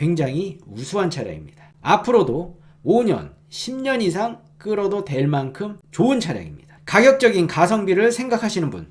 굉장히 우수한 차량입니다. 앞으로도 5년, 10년 이상 끌어도 될 만큼 좋은 차량입니다. 가격적인 가성비를 생각하시는 분.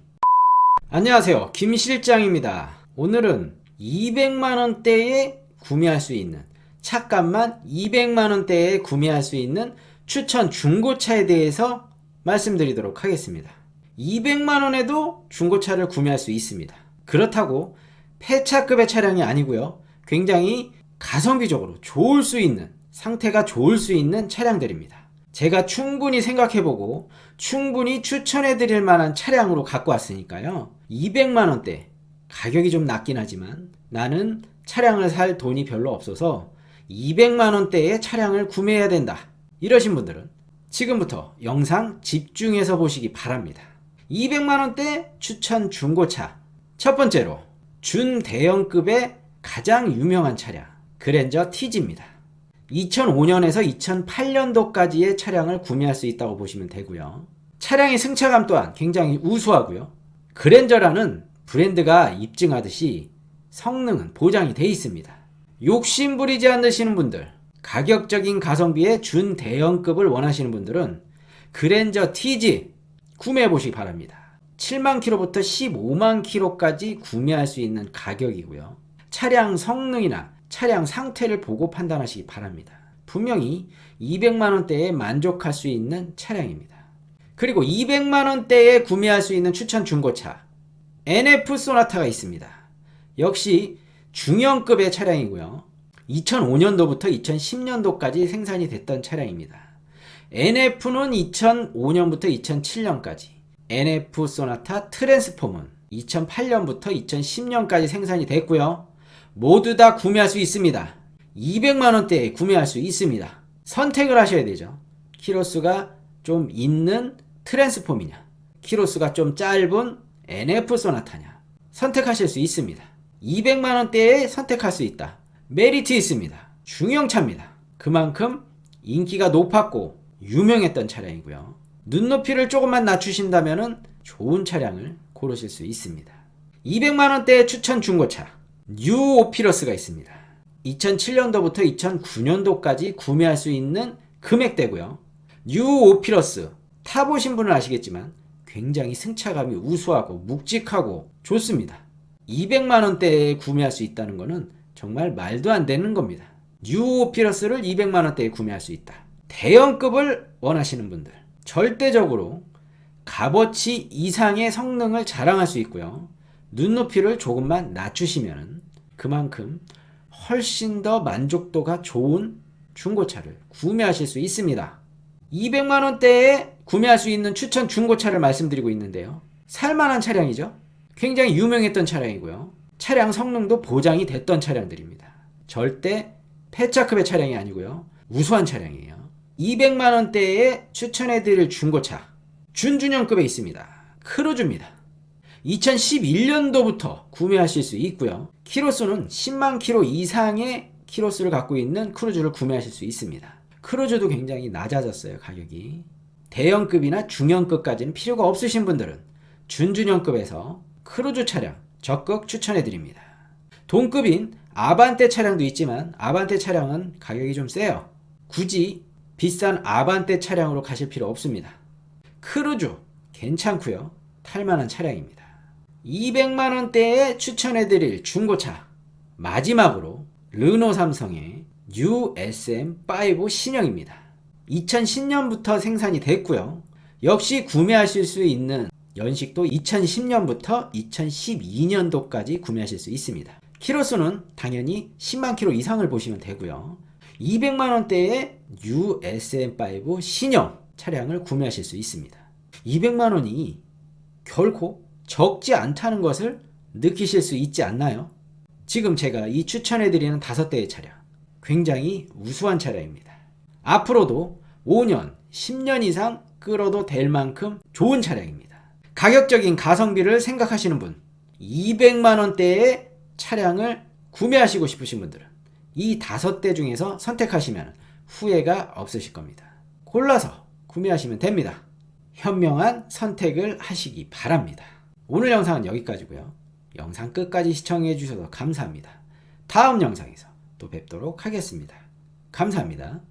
안녕하세요. 김 실장입니다. 오늘은 200만원대에 구매할 수 있는, 차값만 200만원대에 구매할 수 있는 추천 중고차에 대해서 말씀드리도록 하겠습니다. 200만원에도 중고차를 구매할 수 있습니다. 그렇다고 폐차급의 차량이 아니고요. 굉장히 가성비적으로 좋을 수 있는 상태가 좋을 수 있는 차량들입니다. 제가 충분히 생각해보고 충분히 추천해드릴 만한 차량으로 갖고 왔으니까요. 200만원대 가격이 좀 낮긴 하지만 나는 차량을 살 돈이 별로 없어서 200만원대의 차량을 구매해야 된다. 이러신 분들은 지금부터 영상 집중해서 보시기 바랍니다. 200만원대 추천 중고차. 첫 번째로 준대형급의 가장 유명한 차량 그랜저 TG입니다. 2005년에서 2008년도까지의 차량을 구매할 수 있다고 보시면 되고요. 차량의 승차감 또한 굉장히 우수하고요. 그랜저라는 브랜드가 입증하듯이 성능은 보장이 돼 있습니다. 욕심 부리지 않으시는 분들, 가격적인 가성비의 준대형급을 원하시는 분들은 그랜저 TG 구매해 보시기 바랍니다. 7만 킬로부터 15만 킬로까지 구매할 수 있는 가격이고요. 차량 성능이나 차량 상태를 보고 판단하시기 바랍니다. 분명히 200만 원대에 만족할 수 있는 차량입니다. 그리고 200만 원대에 구매할 수 있는 추천 중고차 NF 소나타가 있습니다. 역시 중형급의 차량이고요. 2005년도부터 2010년도까지 생산이 됐던 차량입니다. NF는 2005년부터 2007년까지, NF 소나타 트랜스폼은 2008년부터 2010년까지 생산이 됐고요. 모두 다 구매할 수 있습니다. 200만원대에 구매할 수 있습니다. 선택을 하셔야 되죠. 키로수가 좀 있는 트랜스폼이냐, 키로수가 좀 짧은 NF 소나타냐, 선택하실 수 있습니다. 200만원대에 선택할 수 있다. 메리트 있습니다. 중형차입니다. 그만큼 인기가 높았고 유명했던 차량이고요. 눈높이를 조금만 낮추신다면 좋은 차량을 고르실 수 있습니다. 200만원대의 추천 중고차 뉴 오피러스가 있습니다. 2007년도부터 2009년도까지 구매할 수 있는 금액대고요. 뉴 오피러스 타보신 분은 아시겠지만 굉장히 승차감이 우수하고 묵직하고 좋습니다. 200만 원대에 구매할 수 있다는 것은 정말 말도 안 되는 겁니다. 뉴 오피러스를 200만 원대에 구매할 수 있다. 대형급을 원하시는 분들 절대적으로 값어치 이상의 성능을 자랑할 수 있고요. 눈높이를 조금만 낮추시면 그만큼 훨씬 더 만족도가 좋은 중고차를 구매하실 수 있습니다. 200만원대에 구매할 수 있는 추천 중고차를 말씀드리고 있는데요. 살만한 차량이죠. 굉장히 유명했던 차량이고요. 차량 성능도 보장이 됐던 차량들입니다. 절대 폐차급의 차량이 아니고요. 우수한 차량이에요. 200만원대에 추천해드릴 중고차. 준준형급에 있습니다. 크루즈입니다. 2011년도부터 구매하실 수 있고요. 키로수는 10만 키로 이상의 키로수를 갖고 있는 크루즈를 구매하실 수 있습니다. 크루즈도 굉장히 낮아졌어요, 가격이. 대형급이나 중형급까지는 필요가 없으신 분들은 준준형급에서 크루즈 차량 적극 추천해 드립니다. 동급인 아반떼 차량도 있지만 아반떼 차량은 가격이 좀 세요. 굳이 비싼 아반떼 차량으로 가실 필요 없습니다. 크루즈 괜찮고요. 탈만한 차량입니다. 200만 원대에 추천해 드릴 중고차. 마지막으로 르노 삼성의 USM5 신형입니다. 2010년부터 생산이 됐고요. 역시 구매하실 수 있는 연식도 2010년부터 2012년도까지 구매하실 수 있습니다. 키로수는 당연히 10만 키로 이상을 보시면 되고요. 200만 원대의 USM5 신형 차량을 구매하실 수 있습니다. 200만 원이 결코 적지 않다는 것을 느끼실 수 있지 않나요? 지금 제가 이 추천해드리는 다섯 대의 차량 굉장히 우수한 차량입니다. 앞으로도 5년, 10년 이상 끌어도 될 만큼 좋은 차량입니다. 가격적인 가성비를 생각하시는 분, 200만 원대의 차량을 구매하시고 싶으신 분들은 이 다섯 대 중에서 선택하시면 후회가 없으실 겁니다. 골라서 구매하시면 됩니다. 현명한 선택을 하시기 바랍니다. 오늘 영상은 여기까지고요. 영상 끝까지 시청해 주셔서 감사합니다. 다음 영상에서 또 뵙도록 하겠습니다. 감사합니다.